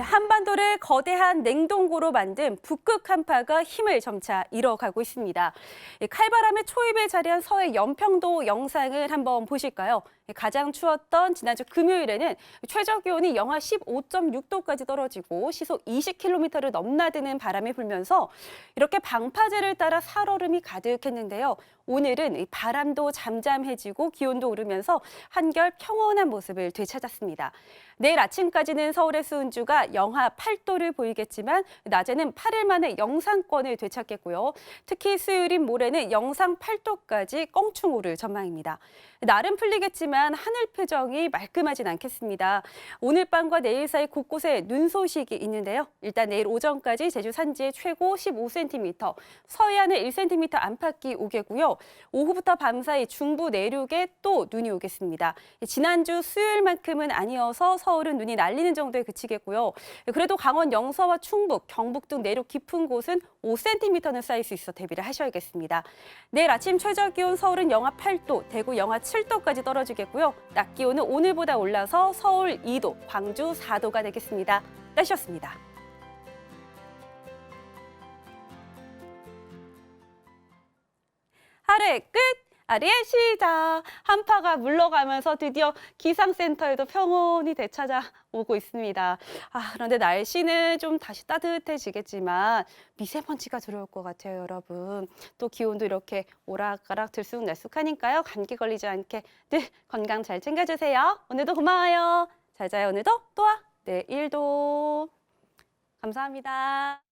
한반도를 거대한 냉동고로 만든 북극 한파가 힘을 점차 잃어가고 있습니다. 이 칼바람의 초입에 자리한 서해 연평도 영상을 한번 보실까요? 가장 추웠던 지난주 금요일에는 최저 기온이 영하 15.6도까지 떨어지고 시속 20km를 넘나드는 바람이 불면서 이렇게 방파제를 따라 살얼음이 가득했는데요. 오늘은 이 바람도 잠잠해지고 기온도 오르면서 한결 평온한 모습을 되찾았습니다. 내일 아침까지는 서울의 수은주가 영하 8도를 보이겠지만 낮에는 8일 만에 영상권을 되찾겠고요. 특히 수요일인 모레는 영상 8도까지 껑충 오를 전망입니다. 날은 풀리겠지만 하늘 표정이 말끔하진 않겠습니다. 오늘 밤과 내일 사이 곳곳에 눈 소식이 있는데요. 일단 내일 오전까지 제주 산지에 최고 15cm, 서해안에 1cm 안팎이 오겠고요. 오후부터 밤 사이 중부 내륙에 또 눈이 오겠습니다. 지난주 수요일만큼은 아니어서 서울은 눈이 날리는 정도에 그치겠고요. 그래도 강원 영서와 충북, 경북 등 내륙 깊은 곳은 5cm는 쌓일 수 있어 대비를 하셔야겠습니다. 내일 아침 최저 기온 서울은 영하 8도, 대구 영하 7도까지 떨어지겠고요. 낮 기온은 오늘보다 올라서 서울 2도, 광주 4도가 되겠습니다. 날씨였습니다. 하루의 끝! 아리의 시작! 한파가 물러가면서 드디어 기상센터에도 평온이 되찾아오고 있습니다. 아, 그런데 날씨는 좀 다시 따뜻해지겠지만 미세먼지가 들어올 것 같아요, 여러분. 또 기온도 이렇게 오락가락 들쑥날쑥하니까요. 감기 걸리지 않게 늘 건강 잘 챙겨주세요. 오늘도 고마워요. 잘 자요, 오늘도 또 와. 내일도. 감사합니다.